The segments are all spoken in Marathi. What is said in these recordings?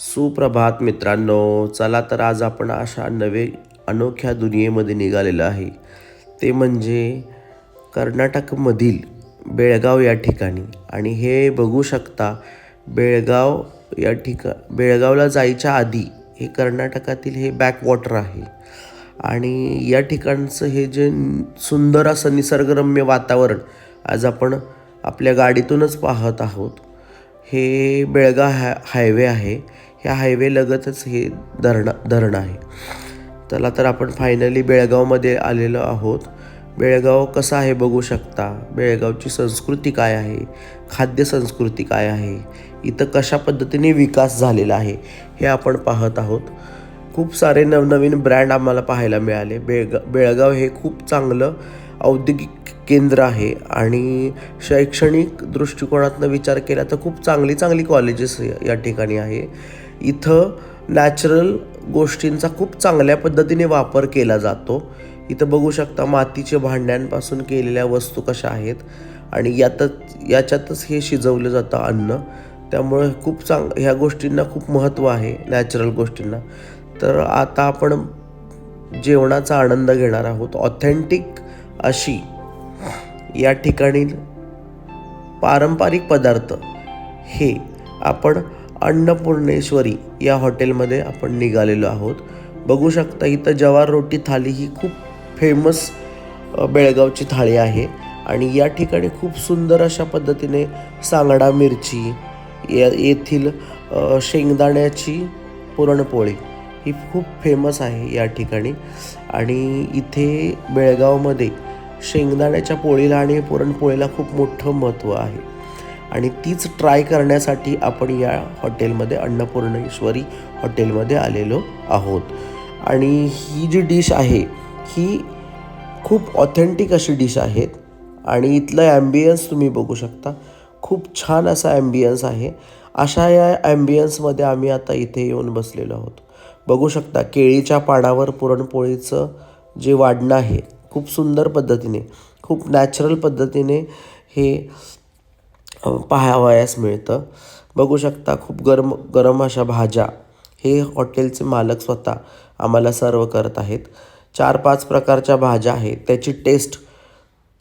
सुप्रभात मित्रांनो चला तर आज आपण अशा नवे अनोख्या दुनियेमध्ये निघालेलं आहे. ते म्हणजे कर्नाटकमधील बेळगाव या ठिकाणी. आणि हे बघू शकता बेळगाव या ठिका बेळगावला जायच्या आधी हे कर्नाटकातील हे बॅकवॉटर आहे. आणि या ठिकाणचं हे जे सुंदर असं निसर्गरम्य वातावरण आज आपण आपल्या गाडीतूनच पाहत आहोत. हे बेळगाव हाय हायवे आहे. ह्या हायवेलगतच हे धरण धरण आहे. चला तर आपण फायनली बेळगावमध्ये आलेलो आहोत. बेळगाव कसं आहे बघू शकता? बेळगावची संस्कृती काय आहे? खाद्य संस्कृती काय आहे? इथं कशा पद्धतीने विकास झालेला आहे हे आपण पाहत आहोत. खूप सारे नवनवीन ब्रँड आम्हाला पाहायला मिळाले. बेळगा बेळगाव हे खूप चांगलं औद्योगिक केंद्र आहे आणि शैक्षणिक दृष्टिकोनातनं विचार केला तर खूप चांगली चांगली कॉलेजेस या ठिकाणी आहे. इथं नॅचरल गोष्टींचा खूप चांगल्या पद्धतीने वापर केला जातो. इथं बघू शकता मातीच्या भांड्यांपासून केलेल्या वस्तू कशा आहेत आणि यातच याच्यातच हे शिजवलं जातं अन्न. त्यामुळे खूप चांग ह्या गोष्टींना खूप महत्त्व आहे नॅचरल गोष्टींना. तर आता आपण जेवणाचा आनंद घेणार आहोत. ऑथेंटिक अशी या ठिकाणी पारंपरिक पदार्थ हे आपण अन्नपूर्णेश्वरी या हॉटेलमध्ये आपण निघालेलो आहोत. बघू शकता इथं जवार रोटी थाली ही खूप फेमस बेळगावची थाळी आहे. आणि या ठिकाणी खूप सुंदर अशा पद्धतीने सांगडा मिरची या येथील शेंगदाण्याची पुरणपोळी ही खूप फेमस आहे या ठिकाणी. आणि इथे बेळगावमध्ये शेंगदाण्याच्या पोळीला आणि पुरणपोळीला खूप मोठं महत्त्व आहे. आणि तीच ट्राय करण्यासाठी आपण या हॉटेलमध्ये अन्नपूर्णेश्वरी हॉटेलमध्ये आलेलो आहोत. आणि ही जी डिश आहे ही खूप ऑथेंटिक अशी डिश आहेत आणि इथलं ॲम्बियन्स तुम्ही बघू शकता. खूप छान असा ॲम्बियन्स आहे. अशा या ॲम्बियन्समध्ये आम्ही आता इथे येऊन बसलेलो आहोत. बघू शकता केळीच्या पानावर पुरणपोळीचं जे वाढणं आहे खूप सुंदर पद्धतीने खूप नॅचरल पद्धतीने हे पाहावयास मिळतं. बघू शकता खूप गरम गरम अशा भाज्या. हे हॉटेलचे मालक स्वतः आम्हाला सर्व करत आहेत. चार पाच प्रकारच्या भाज्या आहेत. त्याची टेस्ट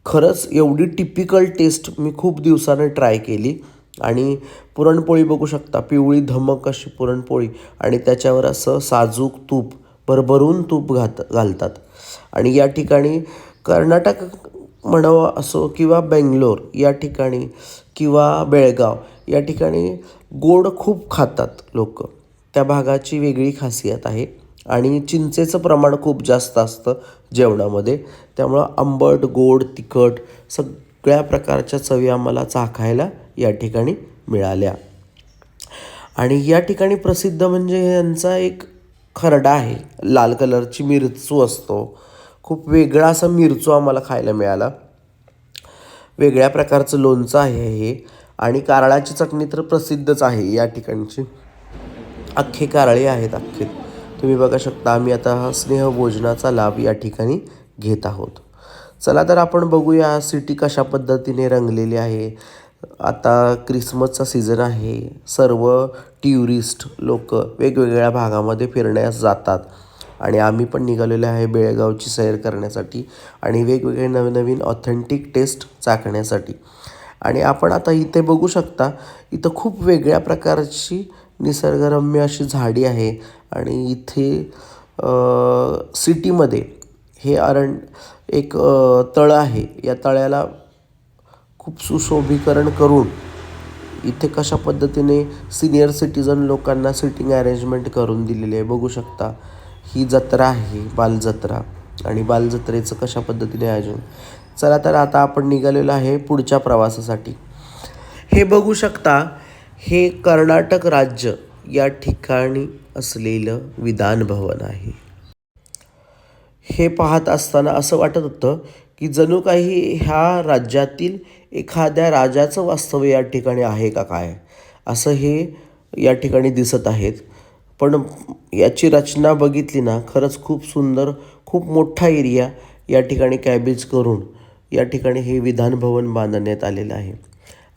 खरंच एवढी टिपिकल टेस्ट मी खूप दिवसाने ट्राय केली. आणि पुरणपोळी बघू शकता पिवळी धमक अशी पुरणपोळी आणि त्याच्यावर असं साजूक तूप भरभरून तूप घात घालतात. आणि या ठिकाणी कर्नाटक म्हणावं असो किंवा बेंगलोर या ठिकाणी किंवा बेळगाव या ठिकाणी गोड खूप खातात लोक. त्या भागाची वेगळी खासियत आहे आणि चिंचेचं प्रमाण खूप जास्त असतं जेवणामध्ये. त्यामुळं आंबट गोड तिखट सगळ्या प्रकारच्या चवी आम्हाला चाखायला या ठिकाणी मिळाल्या. आणि या ठिकाणी प्रसिद्ध म्हणजे यांचा एक खरडा आहे. लाल कलरची मिरचू असतो. खूप वेगळा असा मिरचू आम्हाला खायला मिळाला. वेगळ्या प्रकारचं लोणचं आहे हे. आणि कारळाची चटणी तर प्रसिद्धच आहे या ठिकाणची. अख्खे कारळे आहेत अख्खे. तुम्ही बघा शकता आम्ही आता हा स्नेहभोजनाचा लाभ या ठिकाणी घेत आहोत. चला तर आपण बघूया सिटी कशा पद्धतीने रंगलेली आहे. आता क्रिसमसचा सीझन आहे. सर्व ट्युरिस्ट लोक वेगवेगळ्या भागामध्ये फिरण्यास जातात. आणि आम्ही पण निघालेलो आहे बेळगावची सैर करण्यासाठी आणि वेगवेगळे नवनवीन ऑथेंटिक टेस्ट चाखण्यासाठी. आणि आपण आता इथे बघू शकता इथं खूप वेगळ्या प्रकारची निसर्गरम्य अशी झाडी आहे. आणि इथे सिटीमध्ये हे अरण एक तळ तळं आहे. या तळ्याला खूप सुशोभीकरण करून इथे कशा पद्धतीने सिनियर सिटीजन लोकांना सिटिंग अरेंजमेंट करून दिलेली आहे बघू शकता. ही जत्रा आहे बालजत्रा. आणि बालजत्रेचं कशा पद्धतीने आयोजन? चला तर आता आपण निघालेलो आहे पुढच्या प्रवासासाठी. हे बघू शकता हे कर्नाटक राज्य या ठिकाणी असलेलं विधान भवन आहे. हे पाहत असताना असं वाटत होतं की जणू काही ह्या राज्यातील एखाद्या राजाचं वास्तव्य या ठिकाणी आहे का काय? असं हे या ठिकाणी दिसत आहेत. पण याची रचना बघितली ना खरंच खूप सुंदर खूप मोठा एरिया या ठिकाणी कॅबेज करून या ठिकाणी हे विधानभवन बांधण्यात आलेलं आहे.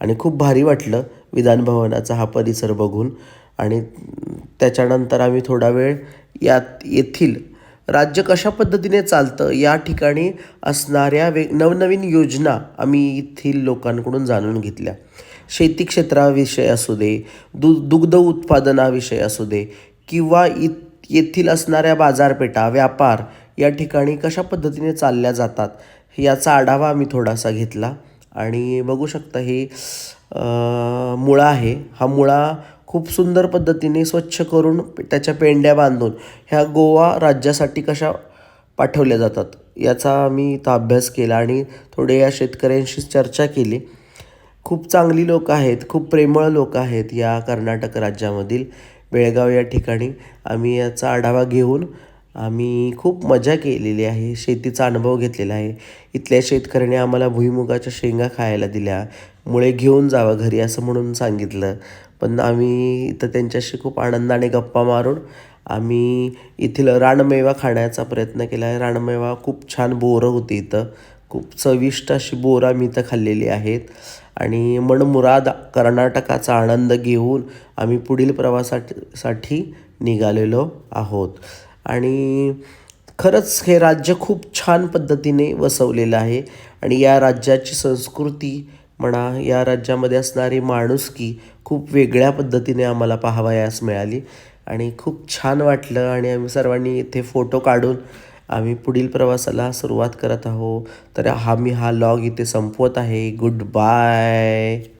आणि खूप भारी वाटलं विधानभवनाचा हा परिसर बघून. आणि त्याच्यानंतर आम्ही थोडा वेळ यात येथील राज्य कशा पद्धतीने चालतं या ठिकाणी असणाऱ्या वे नवनवीन योजना आम्ही येथील लोकांकडून जाणून घेतल्या. शेती क्षेत्राविषयी असू दे दु दुग्ध उत्पादनाविषयी असू दे किंवा इ येथील असणाऱ्या बाजारपेठा व्यापार या ठिकाणी कशा पद्धतीने चालल्या जातात याचा आढावा आम्ही थोडासा घेतला. आणि बघू शकता हे मुळा आहे. हा मुळा खूप सुंदर पद्धतीने स्वच्छ करून त्याच्या पेंड्या बांधून ह्या गोवा राज्यासाठी कशा पाठवल्या जातात याचा आम्ही इथं अभ्यास केला आणि थोडे या शेतकऱ्यांशी चर्चा केली. खूप चांगली लोक आहेत खूप प्रेमळ लोक आहेत या कर्नाटक राज्यामधील. बेळगाव या ठिकाणी. आम्ही याचा आढावा घेऊन आम्ही खूप मजा केलेली आहे. शेतीचा अनुभव घेतलेला आहे. इथल्या शेतकऱ्याने आम्हाला भुईमुगाच्या शेंगा खायला दिल्या. मुळे घेऊन जावं घरी असं म्हणून सांगितलं. पण आम्ही इथं त्यांच्याशी खूप आनंदाने गप्पा मारून आम्ही येथील रानमेवा खाण्याचा प्रयत्न केला आहे. रानमेवा खूप छान बोरं होती इथं. खूप चविष्ट अशी बोरं आम्ही इथं खाल्लेली आहेत. आणि मनमुराद कर्नाटकाचा आनंद घेऊन आम्ही पुढील प्रवासासाठी निघालेलो आहोत. आणि खरंच हे राज्य खूप छान पद्धतीने वसवलेलं आहे. आणि या राज्याची संस्कृती म्हणा या राज्यामध्ये असणारी माणुसकी खूप वेगळ्या पद्धतीने आम्हाला पाहावयास मिळाली. आणि खूप छान वाटलं आणि आम्ही सर्वांनी इथे फोटो काढून आम्ही पुढील प्रवासाला सुरुवात करत आहो तर हा मी हा लॉग इथे संपवत आहे. Good bye